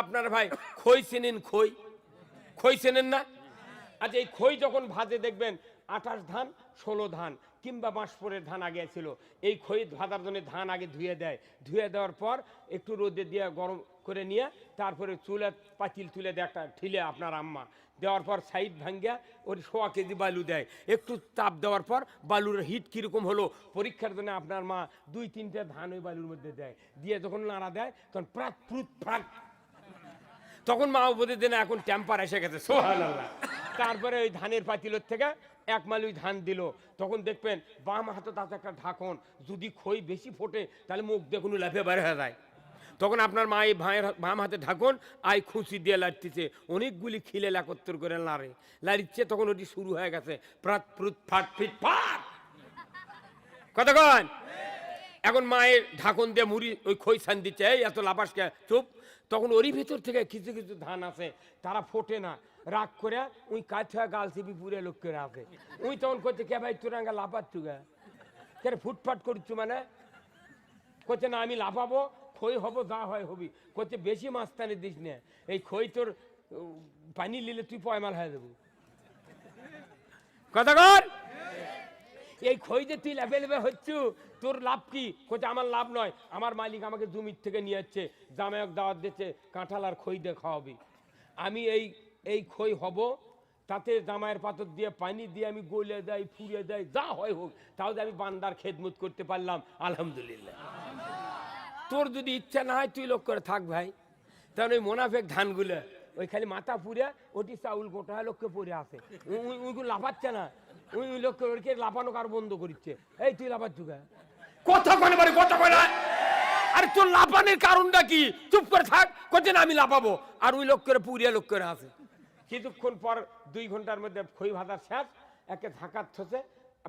আপনার ভাই খই চেনেন খই? খই চেনেন না? আচ্ছা এই খই যখন ভাজে দেখবেন, আঠাশ ধান, ষোলো ধান কিংবা বাঁশপুরের ধান আগে ছিল। এই খই ভাজার জন্য ধান আগে ধুয়ে দেয়। ধুয়ে দেওয়ার পর একটু রোদে দিয়ে গরম করে নিয়ে তারপরে চুলে, পাতিল তুলে দেয় একটা ঠিলে আপনার আম্মা। দেওয়ার পর সাইড ভাঙ্গিয়া ওর সোয়া কেজি বালু দেয়। একটু তাপ দেওয়ার পর বালুর হিট কীরকম হলো, পরীক্ষার জন্য আপনার মা দুই, তিনটে ধান ওই বালুর মধ্যে দেয়। দিয়ে যখন নাড়া দেয়, তখন প্রাক, প্রুত ফ্রাক তখন মা উপদেশ দেন এখন টেম্পার এসে গেছে সোহান তারপরে ওই ধানের পাতিলের থেকে এক মাল ওই ধান দিল। তখন দেখবেন বাম হাতে তাতে একটা ঢাকন, যদি খই বেশি ফোটে, তাহলে মুখ দেখুন লাফে বের হয়ে যায়। তখন আপনার মা এই ভাইয়ের বাম হাতে ঢাকন, আই খুশি দিয়ে লাড়তেছে। অনেকগুলি খিলে একত্তর করে লাড়ে। লাড়িচ্ছে, তখন ওটি শুরু হয়ে গেছে। প্রাত প্রুত ফাট ফিট ফাট। কতক্ষণ এখন মায়ের ঢাকন দিয়ে মুড়ি, ওই খই সান দিচ্ছে। এই, এত লাপাসকে চুপ। তখন ওরই ভেতর থেকে কিছু কিছু ধান আছে, তারা ফোটে না। রাগ করে উই কাজ গাল চিপি পুরে লোক করে আছে উই তখন করছে কে ভাই, তোর আঙ্গা লাপাচ্ছু গা? কে ফুটফাট করছু মানে? করছে না, আমি লাফাবো, খই হব, যা হয় হবি। করছে বেশি মাছ টানি দিস না, এই খই তোর পানি নিলে তুই পয়মাল হয়ে দেবো কথা কর! এই খই যে তুই লেবে লেবে হচ্ছু, তোর লাভ কি? কোথায় আমার লাভ নয়। আমার মালিক আমাকে জমির থেকে নিয়ে যাচ্ছে জামায়ক দাওয়াত দিচ্ছে, কাঁঠাল আর খই দিয়ে খাওয়াবি। আমি এই এই খই হব, তাতে জামাইয়ের পাথর দিয়ে, পানি দিয়ে আমি গলে দেয়, ফুড়ে দেয়, যা হয় হোক। তাহলে আমি বান্দার খেদমত করতে পারলাম, আলহামদুলিল্লাহ। তোর যদি ইচ্ছা না হয়, তুই লোক করে থাক ভাই। তাহলে ওই মোনাফেক ধানগুলো ওই খালি মাথা পুড়ে ওটি চাউল গোটা লোককে পড়ে আসে ওইগুলো লাফাচ্ছে না। ওই লোককে ওরকে লাফানো কার বন্ধ করছে এই তুই লাফাচ্ছু কে কথা কনে বাড়ি কথা কয় না আরে তোর লাফানোর কারণটা কি? চুপ করে থাক করছে না আমি লাফাবো। আর ওই লোক করে পুরিয়া লোক করে আসে কিছুক্ষণ পর দুই ঘণ্টার মধ্যে খই ভাতার শেষ একে ঝাঁকার থসে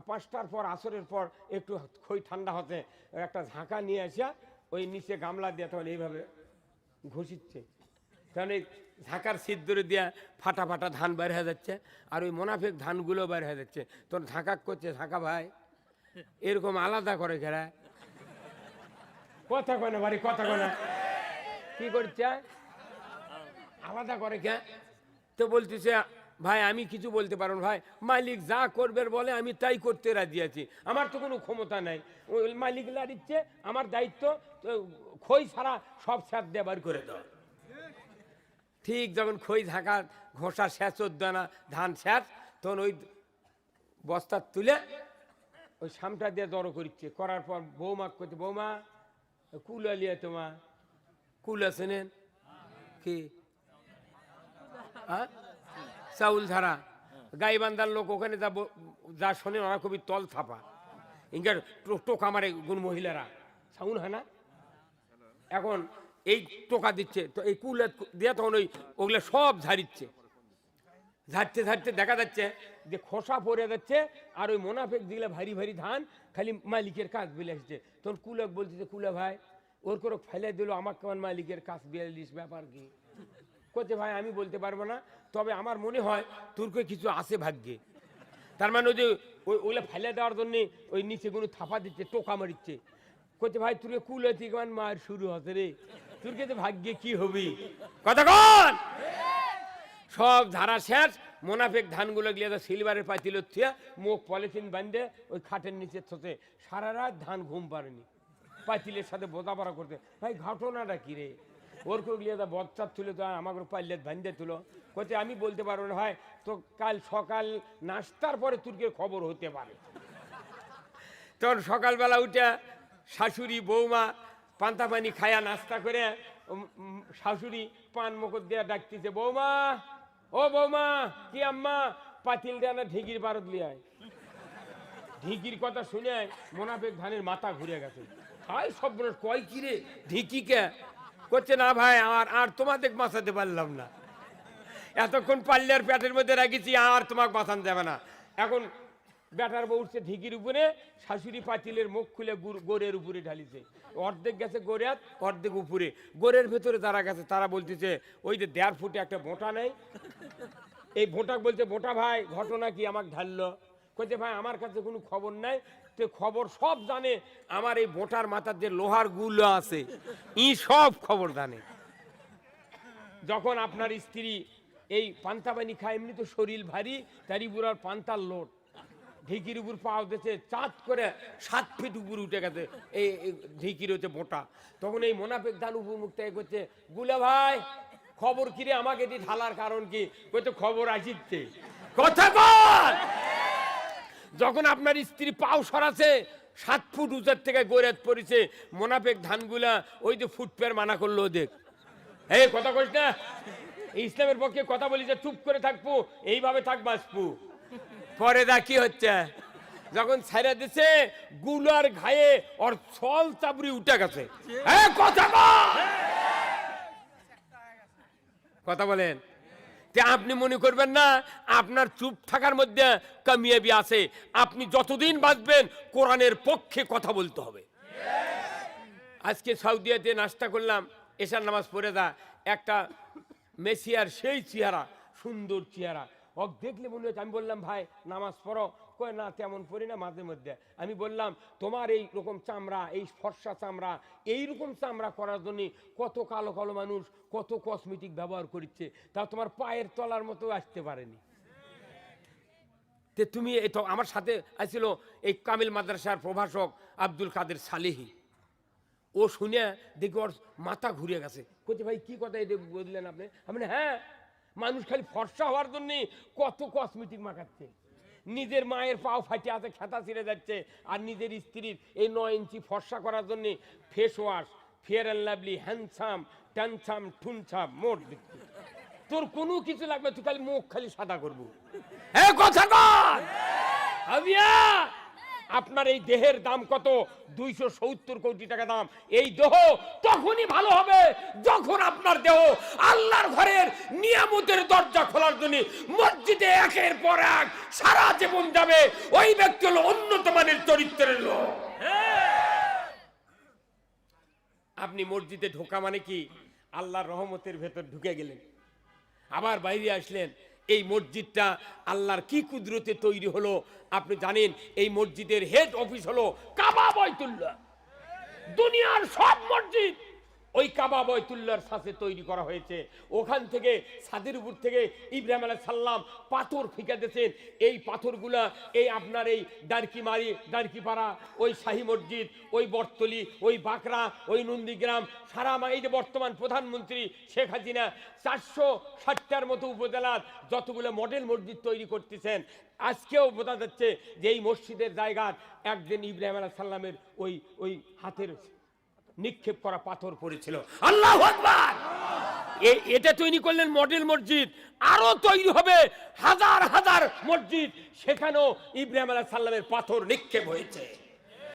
পাঁচটার পর আসরের পর একটু খই ঠান্ডা হতে একটা ঝাঁকা নিয়ে আসা ওই নিচে গামলা দিয়ে তখন এইভাবে ঘষিচ্ছে। কারণ এই ঝাঁকার সিদ্ধরে দিয়া ফাটা ফাটা ধান বের হয়ে যাচ্ছে, আর ওই মোনাফেক ধানগুলো বের হয়ে যাচ্ছে। তখন ঝাঁকা করছে ঝাঁকা ভাই? এরকম আলাদা করে ঘেরা। কথা কয় না বাড়ি, কথা কয় না। কি করছে? আলাদা করে কে তো বলতেছে, ভাই, আমি কিছু বলতে পারব না, ভাই। মালিক যা করবে বলে, আমি তাই করতে রাজি আছি। আমার তো কোনো ক্ষমতা নাই। মালিক লাড়িচ্ছে আমার দায়িত্ব খই ছাড়া সব স্যার দিয়ে বার করে দাও। ঠিক যখন খই ঝাঁকা ঘষা শেষ হতো না ধান শেষ, তখন ওই বস্তা তুলে ওই সামটা দিয়ে জড়ো করছে করার পর বৌমা করছে বৌমা, কুল আলিয়া তোমা, কুল আছে নেন? কি? হ্যাঁ? চাউল ধারা। গাইবান্ধার লোক ওখানে যা যা শোনে ওরা খুবই তল থাপা। টো- টোকা মারে কোন মহিলারা। সাউন হয় না? এখন এই টোকা দিচ্ছে, তো এই কুলে দিয়ে তখন ওই ওগুলো সব ঝাড়িচ্ছে। ঝাড়তে ঝাড়তে দেখা যাচ্ছে যে খোসা পড়ে যাচ্ছে আর ওই মোনাফেক দিলে ভারী ভারী ধান, খালি মালিকের কাজ বেলে আসছে তখন কুলক যে কুলে ভাই, ওর করে ফেলে দিল আমার কেমন মালিকের কাজ বিয়াল্লিশ ব্যাপার কি? করছে ভাই, আমি বলতে পারব না, তবে আমার মনে হয় তোর কই কিছু আছে ভাগ্যে। তার মানে ওই যে ওই ওগুলো ফেলে দেওয়ার জন্য ওই নিচে কোনো থাপা দিচ্ছে, টোকা মারিচ্ছে। করছে ভাই তোর কুল হচ্ছে কেমন মার শুরু হতে রে। তোর কাছে ভাগ্যে কি হবি? কথা কন! সব ধারা শেষ মোনাফেক ধানগুলো গিয়ে তো সিলভারের পাতিল থিয়া মুখ পলিথিন বান্ধে ওই খাটের নিচে থতে। সারা রাত ধান ঘুম পারেনি পাতিলের সাথে বোঝাপড়া করতে। ভাই ঘটনাটা কি রে? ওর কেউ গিয়ে তো বচ্চার তুলে তো আমাকে পাইলে বান্ধে তুলো। করছে আমি বলতে পারব না ভাই তো কাল সকাল নাস্তার পরে তুর্কের খবর হতে পারে? তখন সকালবেলা উঠে শাশুড়ি, বৌমা পান্তা পানি খায়া নাস্তা করে শাশুড়ি পান মকর দিয়ে ডাকতেছে, বৌমা, ও বৌমা, কি আম্মা, পাতিল দেয় না ঢিকির বারত লিয়ায় ঢিকির কথা শুনে মোনাফেক ধানের মাথা ঘুরে গেছে। হাই সব কয় কি রে, ঢিকি কে? করছে না ভাই, আর আর তোমাদের বাঁচাতে পারলাম না। এতক্ষণ পাল্লার পেটের মধ্যে রাখিছি, আর তোমাকে বাঁচান যাবে না। এখন ব্যাটার বউ উঠছে ঢিকির উপরে, শাশুড়ি পাতিলের মুখ খুলে গোড়ের উপরে ঢালিছে। অর্ধেক গেছে গোড়াত অর্ধেক উপরে। গোড়ের ভেতরে যারা গেছে, তারা বলতেছে, ওই যে দেড় ফুটে একটা ভোঁটা নেই। এই ভোঁটা বলছে ভোঁটা ভাই, ঘটনা কি আমাকে ঢাললো? কইছে, ভাই, আমার কাছে কোনো খবর নাই। তো খবর সব জানে, আমার এই ভোঁটার মাথার যে লোহারগুলো আছে, ই সব খবর জানে। যখন আপনার স্ত্রী এই পান্তা পানি খায় এমনি তো শরীর ভারী, তারই বুড়ার পান্তার লোড ঢিকির উপর পা উঠেছে, চাঁদ করে সাত ফিট উপর উঠে গেছে। এই ঢিকির হচ্ছে মোটা। তখন এই মোনাফেক ধান উপমুখ থেকে করছে গুলা ভাই, খবর কিরে আমাকে এটি ঢালার কারণ কি? কইতে খবর আসিচ্ছে কথা বল! যখন আপনার স্ত্রী পাও সরাছে, সাত ফুট উঁচার থেকে গৈরাত পড়েছে, মোনাফেক ধানগুলা ওই যে ফুটপের মানা করল দেখ এই কথা কইস না। ইসলামের পক্ষে কথা বলি যে, চুপ করে থাকব, এইভাবে থাক বাঁচবো। পরে দা কি হচ্ছে? যখন ছাইরা দিছে, গুলার ঘায়ে ওর ছল চাবড়ি উঠে গেছে। কথা বলেন। আপনি মনে করবেন না, আপনার চুপ থাকার মধ্যে কামিয়াবি আছে। আপনি যতদিন বাঁচবেন, কোরআনের পক্ষে কথা বলতে হবে। আজকে সৌদিয়াতে নাস্তা করলাম, এশার নামাজ পড়ে দা। একটা মেসিয়ার সেই চেহারা, সুন্দর চেহারা। ওক দেখলে মনে হচ্ছে আমি বললাম ভাই নামাজ পড়ো। কয় না তেমন পড়ি না মাঝে মধ্যে। আমি বললাম তোমার এই রকম চামড়া এই ফর্সা চামড়া এই রকম চামড়া করার জন্য কত কালো কালো মানুষ কত কসমেটিক ব্যবহার করছে তা তোমার পায়ের তলার মতো আসতে পারেনি। তে তুমি এই আমার সাথে আসছিল এই কামিল মাদ্রাসার প্রভাষক আব্দুল কাদের সালেহি। ও শুনে দেখি ওর মাথা ঘুরে গেছে। বলছে ভাই কি কথা এটা বললেন আপনি? বলি, হ্যাঁ মানুষ খালি ফর্সা হওয়ার জন্য কত কসমেটিক মাখাচ্ছে। নিজের মায়ের পাও ফাটে আছে, খেতা ছিঁড়ে যাচ্ছে, আর নিজের স্ত্রীর এই নয় ইঞ্চি ফর্সা করার জন্য face wash fair and lovely handsome ট্যানসাম ঠুনছাম মোট দিচ্ছে তোর কোনো কিছু লাগবে, তুই খালি মুখ খালি সাদা করব। হ্যাঁ কথা আবিয়া আপনার এই দেহের দাম কত? দুইশো সত্তর কোটি টাকা দাম। এই দেহ তখনই ভালো হবে যখন আপনার দেহ আল্লাহর ঘরের নিয়ামতের দরজা খোলার জন্য মসজিদে একের পর এক সারা জীবন যাবে ওই ব্যক্তি হলো উন্নত মানের চরিত্রের লোক। আপনি মসজিদে ঢোকা মানে কি? আল্লাহর রহমতের ভেতর ঢুকে গেলেন। আবার বাইরে আসলেন। এই মসজিদটা আল্লাহর কি কুদরতে তৈরি হলো? আপনি জানেন, এই মসজিদের হেড অফিস হলো কাবা বয়তুল্লাহ দুনিয়ার সব মসজিদ ওই কাবা বয়তুল্লাহর সাথে তৈরি করা হয়েছে। ওখান থেকে ছাদের উপর থেকে ইব্রাহিম আলাহ সাল্লাম পাথর ফিকে দিয়েছেন। এই পাথরগুলা, এই আপনার এই ডারকিমারি ডারকিপাড়া ওই শাহী মসজিদ, ওই বটতলি, ওই বাকরা ওই নন্দীগ্রাম, সারা মা- এই যে বর্তমান প্রধানমন্ত্রী শেখ হাসিনা, চারশো ষাটটার মতো উপজেলার যতগুলো মডেল মসজিদ তৈরি করতেছেন, আজকেও বোঝা যাচ্ছে যে এই মসজিদের জায়গার একদিন ইব্রাহিম আলাহ সাল্লামের ওই ওই হাতের নিক্ষেপ করা পাথর পড়েছিল। আল্লাহ এটা তৈরি করলেন মডেল মসজিদ। আরও তৈরি হবে হাজার হাজার মসজিদ। সেখানেও ইব্রাহিম আলাহ সাল্লামের পাথর নিক্ষেপ হয়েছে।